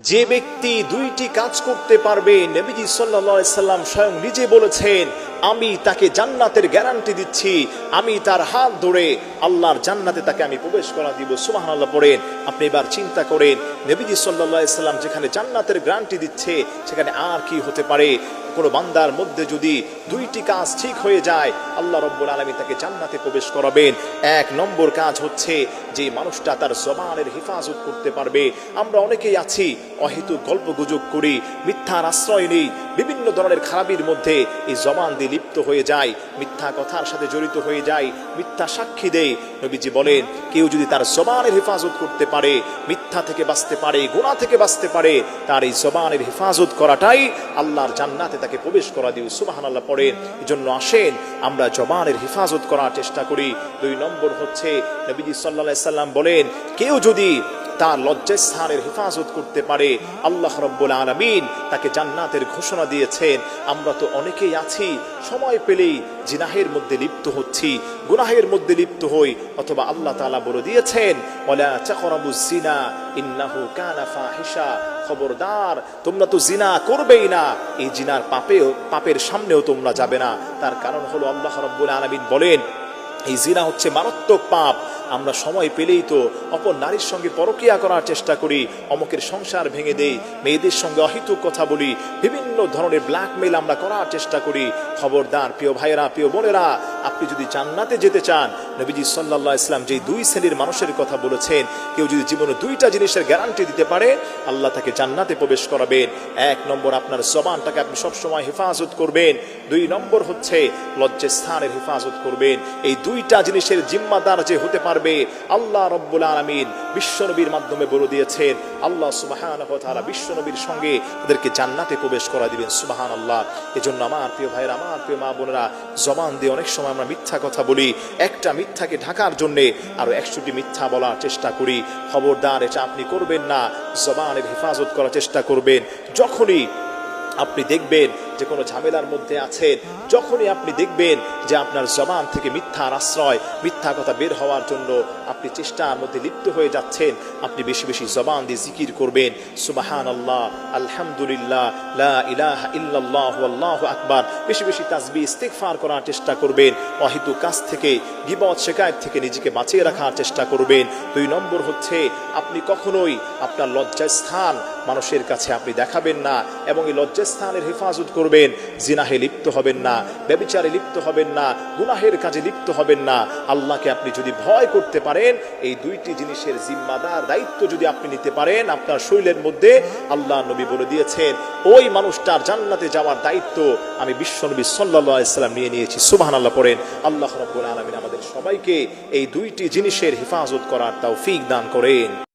যে ব্যক্তি দুইটি কাজ করতে পারবে নবীজি সাল্লা সাল্লাম স্বয়ং নিজে বলেছেন আমি তাকে জান্নাতের গ্যারান্টি দিচ্ছি। আমি তার হাত ধরে আল্লাহর জান্নাতে তাকে আমি প্রবেশ করা দিব। সুমাহ আল্লাহ পড়েন। আপনি এবার চিন্তা করেন, নবীজি সাল্লা সাল্লাম যেখানে জান্নাতের গ্যারান্টি দিচ্ছে, সেখানে আর কি হতে পারে? কোনো বান্দার মধ্যে যদি দুইটি কাজ ঠিক হয়ে যায়, আল্লাহ রব্বুল আলমী তাকে জান্নাতে প্রবেশ করাবেন। এক নম্বর কাজ হচ্ছে যে মানুষটা তার জবানের হেফাজত করতে পারবে। আমরা অনেকেই আছি অহেতু গল্প গুজব করি, মিথ্যার আশ্রয় নেই। বিভিন্ন ধরনের খারাপির মধ্যে এই জবান দিয়ে লিপ্ত হয়ে যায়, মিথ্যা কথার সাথে জড়িত হয়ে যায়, মিথ্যা সাক্ষী দেয়। নবীজি বলেন, কেউ যদি তার জবানের হেফাজত করতে পারে, মিথ্যা থেকে বাঁচতে পারে গোনা থেকে বাঁচতে পারে, তার এই জবানের হেফাজত করাটাই আল্লাহর জান্নাতে তাকে প্রবেশ করা দিও সুবাহান আল্লাহ এই জন্য আসেন, আমরা জবানের হেফাজত করার চেষ্টা করি। দুই নম্বর হচ্ছে, নবীজি সাল্লাহ সাল্লাম বলেন, কেউ যদি তার লজ্জাস্থানের হেফাজত করতে পারে। আল্লাহ রব্বুল আলমিন তাকে জান্নাতের ঘোষণা দিয়েছেন, আমরা তো অনেকেই আছি, সময় পেলেই জিনাহের মধ্যে লিপ্ত হচ্ছি, গুনাহের মধ্যে লিপ্ত হই। অথবা আল্লাহ তাআলা বলে দিয়েছেন, ওয়ালা তাকরাবুজ জিনা, ইন্নাহু কানা ফাহিশা। খবরদার, তোমরা তো জিনা করবেই না, এই জিনার পাপেও, পাপের সামনেও তোমরা যাবে না। তার কারণ হলো আল্লাহ রব্বুল আলমিন বলেন এই জিনা হচ্ছে মারাত্মক পাপ। আমরা সময় পেলেই তো অপর নারীর সঙ্গে পরকিয়া করার চেষ্টা করি, অমকের সংসার ভেঙে দেই, মেয়েদের সঙ্গে অহিতুক কথা বলি, বিভিন্ন ধরনের ব্ল্যাকমেল আমরা করার চেষ্টা করি। খবরদার, প্রিয় ভাইয়েরা, প্রিয় বোনেরা আপনি যদি জান্নাতে যেতে চান, নবীজি সাল্লাহ ইসলাম যে দুই শ্রেণির মানুষের কথা বলেছেন, কেউ যদি জীবনে দুইটা জিনিসের গ্যারান্টি দিতে পারে, আল্লাহ তাকে জান্নাতে প্রবেশ করাবেন। এক নম্বর আপনার জবানটাকে আপনি সবসময় হেফাজত করবেন। দুই নম্বর হচ্ছে লজ্জাস্থানের হেফাজত করবেন। এই দুইটা জিনিসের জিম্মাদার যে হতে পারবে, আল্লাহ রব্বুল আলমিন বিশ্বনবীর মাধ্যমে বলে দিয়েছেন, আল্লাহ সুবাহান তারা বিশ্বনবীর সঙ্গে ওদেরকে জান্নাতে প্রবেশ করা দিবেন সুবাহান আল্লাহ এজন্য আমার প্রিয় ভাইয়ের, আমার প্রিয় মা বোনেরা, জবান দিয়ে অনেক সময় আমরা মিথ্যা কথা বলি। একটা মিথ্যাকে ঢাকার জন্যে আরও একশোটি মিথ্যা বলার চেষ্টা করি। খবরদার, এটা আপনি করবেন না। জবানের হেফাজত করার চেষ্টা করবেন। যখনই আপনি দেখবেন যে কোনো ঝামেলার মধ্যে আছেন, যখনই আপনি দেখবেন যে আপনার জবান থেকে মিথ্যার আশ্রয়, মিথ্যা কথা বের হওয়ার জন্য আপনি চেষ্টার মধ্যে লিপ্ত হয়ে যাচ্ছেন, আপনি বেশি বেশি জবান দিয়ে জিকির করবেন সুবাহান আল্লাহ আলহামদুলিল্লাহ, লা ইলাহা ইল্লাল্লাহু আল্লাহু আকবার, বেশি বেশি তাসবিহ, ইস্তিগফার করার চেষ্টা করবেন অহিতু কাজ থেকে, গিবত, শেকায়ত থেকে নিজেকে বাঁচিয়ে রাখার চেষ্টা করবেন। দুই নম্বর হচ্ছে, আপনি কখনোই আপনার লজ্জাস্থান মানুষের কাছে আপনি দেখাবেন না এবং এই লজ্জাস্থানের হেফাজত করবেন জিনাহে লিপ্ত হবেন না, ব্যবিচারে লিপ্ত হবেন না, গুনাহের কাজে লিপ্ত হবেন না। আল্লাহকে আপনি যদি ভয় করতে পারেন, এই দুইটি জিনিসের জিম্মাদার দায়িত্ব যদি আপনি নিতে পারেন, আপনার শরীরের মধ্যে, আল্লাহ নবী বলে দিয়েছেন, ওই মানুষটার জান্নাতে যাওয়ার দায়িত্ব আমি বিশ্বনবী সাল্লাহ ইসলাম নিয়ে নিয়েছি। সুবাহান আল্লাহ পড়েন। আল্লাহ রব্বুল আলমিন আমাদের সবাইকে এই দুইটি জিনিসের হেফাজত করার তাও ফিক দান করেন।